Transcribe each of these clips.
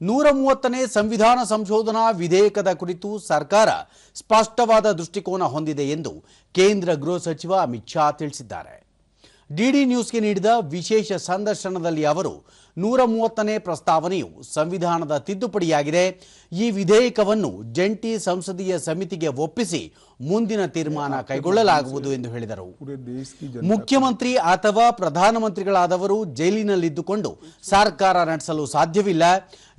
ನೂರ ಮೂವತ್ತನೇ ಸಂವಿಧಾನ ಸಂಶೋಧನಾ ವಿಧೇಯಕದ ಕುರಿತು ಸರ್ಕಾರ ಸ್ಪಷ್ಟವಾದ ದೃಷ್ಟಿಕೋನ ಹೊಂದಿದೆ ಎಂದು ಕೇಂದ್ರ ಗೃಹ ಸಚಿವ ಅಮಿತ್ ಶಾ ತಿಳಿಸಿದ್ದಾರೆ. ಡಿಡಿ ನ್ಯೂಸ್ಗೆ ನೀಡಿದ ವಿಶೇಷ ಸಂದರ್ಶನದಲ್ಲಿ ಅವರು ನೂರ ಮೂವತ್ತನೇ ಪ್ರಸ್ತಾವನೆಯು ಸಂವಿಧಾನದ ತಿದ್ದುಪಡಿಯಾಗಿದೆ. ಈ ವಿಧೇಯಕವನ್ನು ಜಂಟಿ ಸಂಸದೀಯ ಸಮಿತಿಗೆ ಒಪ್ಪಿಸಿ ಮುಂದಿನ ತೀರ್ಮಾನ ಕೈಗೊಳ್ಳಲಾಗುವುದು ಎಂದು ಹೇಳಿದರು. ಮುಖ್ಯಮಂತ್ರಿ ಅಥವಾ ಪ್ರಧಾನಮಂತ್ರಿಗಳಾದವರು ಜೈಲಿನಲ್ಲಿದ್ದುಕೊಂಡು ಸರ್ಕಾರ ನಡೆಸಲು ಸಾಧ್ಯವಿಲ್ಲ.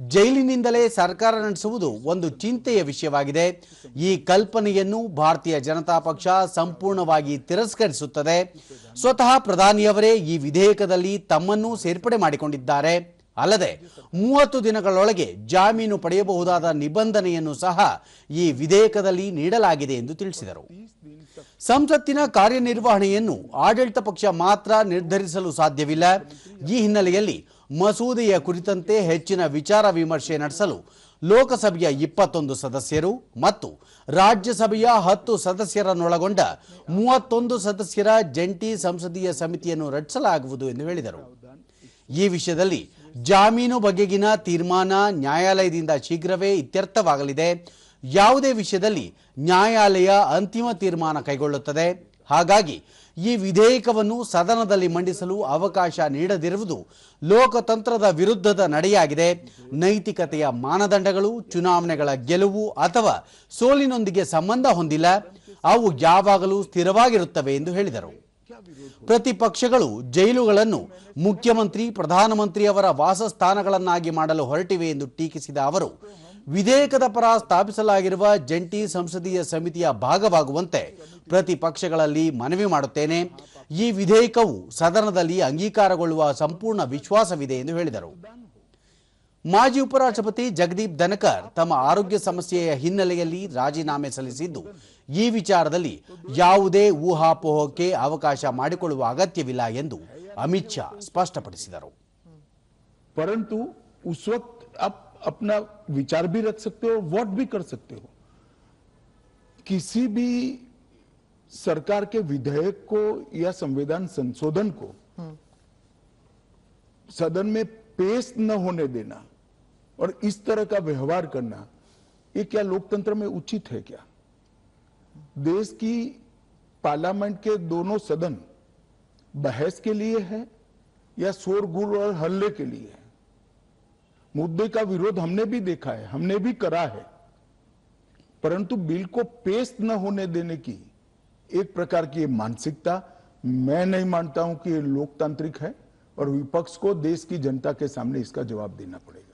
ಜೈಲಿನಿಂದಲೇ ಸರ್ಕಾರ ನಡೆಸುವುದು ಒಂದು ಚಿಂತೆಯ ವಿಷಯವಾಗಿದೆ. ಈ ಕಲ್ಪನೆಯನ್ನು ಭಾರತೀಯ ಜನತಾ ಪಕ್ಷ ಸಂಪೂರ್ಣವಾಗಿ ತಿರಸ್ಕರಿಸುತ್ತದೆ. ಸ್ವತಃ ಪ್ರಧಾನಿಯವರೇ ಈ ವಿಧೇಯಕದಲ್ಲಿ ತಮ್ಮನ್ನು ಸೇರ್ಪಡೆ ಮಾಡಿಕೊಂಡಿದ್ದಾರೆ. ಅಲ್ಲದೆ ಮೂವತ್ತು ದಿನಗಳೊಳಗೆ ಜಾಮೀನು ಪಡೆಯಬಹುದಾದ ನಿಬಂಧನೆಯನ್ನು ಸಹ ಈ ವಿಧೇಯಕದಲ್ಲಿ ನೀಡಲಾಗಿದೆ ಎಂದು ತಿಳಿಸಿದರು. ಸಂಸತ್ತಿನ ಕಾರ್ಯನಿರ್ವಹಣೆಯನ್ನು ಆಡಳಿತ ಪಕ್ಷ ಮಾತ್ರ ನಿರ್ಧರಿಸಲು ಸಾಧ್ಯವಿಲ್ಲ. ಈ ಹಿನ್ನೆಲೆಯಲ್ಲಿ ಮಸೂದೆಯ ಕುರಿತಂತೆ ಹೆಚ್ಚಿನ ವಿಚಾರ ವಿಮರ್ಶೆ ನಡೆಸಲು ಲೋಕಸಭೆಯ ಇಪ್ಪತ್ತೊಂದು ಸದಸ್ಯರು ಮತ್ತು ರಾಜ್ಯಸಭೆಯ ಹತ್ತು ಸದಸ್ಯರನ್ನೊಳಗೊಂಡ ಮೂವತ್ತೊಂದು ಸದಸ್ಯರ ಜಂಟಿ ಸಂಸದೀಯ ಸಮಿತಿಯನ್ನು ರಚಿಸಲಾಗುವುದು ಎಂದು ಹೇಳಿದರು. ಈ ವಿಷಯದಲ್ಲಿ ಜಾಮೀನು ಬಗೆಗಿನ ತೀರ್ಮಾನ ನ್ಯಾಯಾಲಯದಿಂದ ಶೀಘ್ರವೇ ಇತ್ಯರ್ಥವಾಗಲಿದೆ. ಯಾವುದೇ ವಿಷಯದಲ್ಲಿ ನ್ಯಾಯಾಲಯ ಅಂತಿಮ ತೀರ್ಮಾನ ಕೈಗೊಳ್ಳುತ್ತದೆ. ಹಾಗಾಗಿ ಈ ವಿಧೇಯಕವನ್ನು ಸದನದಲ್ಲಿ ಮಂಡಿಸಲು ಅವಕಾಶ ನೀಡದಿರುವುದು ಲೋಕತಂತ್ರದ ವಿರುದ್ಧದ ನಡೆಯಾಗಿದೆ. ನೈತಿಕತೆಯ ಮಾನದಂಡಗಳು, ಚುನಾವಣೆಗಳ ಗೆಲುವು ಅಥವಾ ಸೋಲಿನೊಂದಿಗೆ ಸಂಬಂಧ ಹೊಂದಿಲ್ಲ. ಅವು ಯಾವಾಗಲೂ ಸ್ಥಿರವಾಗಿರುತ್ತವೆ ಎಂದು ಹೇಳಿದರು. ಪ್ರತಿಪಕ್ಷಗಳು ಜೈಲುಗಳನ್ನು ಮುಖ್ಯಮಂತ್ರಿ, ಪ್ರಧಾನಮಂತ್ರಿಯವರ ವಾಸಸ್ಥಾನಗಳನ್ನಾಗಿ ಮಾಡಲು ಹೊರಟಿವೆ ಎಂದು ಟೀಕಿಸಿದ ಅವರು, ವಿಧೇಯಕದ ಪರ ಸ್ಥಾಪಿಸಲಾಗಿರುವ ಜಂಟಿ ಸಂಸದೀಯ ಸಮಿತಿಯ ಭಾಗವಾಗುವಂತೆ ಪ್ರತಿಪಕ್ಷಗಳಲ್ಲಿ ಮನವಿ ಮಾಡುತ್ತೇನೆ. ಈ ವಿಧೇಯಕವು ಸದನದಲ್ಲಿ ಅಂಗೀಕಾರಗೊಳ್ಳುವ ಸಂಪೂರ್ಣ ವಿಶ್ವಾಸವಿದೆ ಎಂದು ಹೇಳಿದರು. ಮಾಜಿ ಉಪರಾಷ್ಟ್ರಪತಿ ಜಗದೀಪ್ ಧನಕರ್ ತಮ್ಮ ಆರೋಗ್ಯ ಸಮಸ್ಯೆಯ ಹಿನ್ನೆಲೆಯಲ್ಲಿ ರಾಜೀನಾಮೆ ಸಲ್ಲಿಸಿದ್ದು ಈ ವಿಚಾರದಲ್ಲಿ ಯಾವುದೇ ಊಹಾಪೋಹಕ್ಕೆ ಅವಕಾಶ ಮಾಡಿಕೊಳ್ಳುವ ಅಗತ್ಯವಿಲ್ಲ ಎಂದು ಅಮಿತ್ ಶಾ ಸ್ಪಷ್ಟಪಡಿಸಿದರು परंतु उस वक्त आप अपना विचार भी रख सकते हो वोट भी कर सकते हो किसी भी सरकार के विधेयक को या संविधान संशोधन को सदन में पेश न होने देना और इस तरह का व्यवहार करना, ये क्या लोकतंत्र में उचित है क्या? देश की पार्लियामेंट के दोनों सदन बहस के लिए है या शोरगुल और हल्ले के लिए है? मुद्दे का विरोध हमने भी देखा है, हमने भी करा है। परंतु बिल को पेश न होने देने की एक प्रकार की मानसिकता मैं नहीं मानता हूँ कि लोकतांत्रिक है और विपक्ष को देश की जनता के सामने इसका जवाब देना पड़ेगा।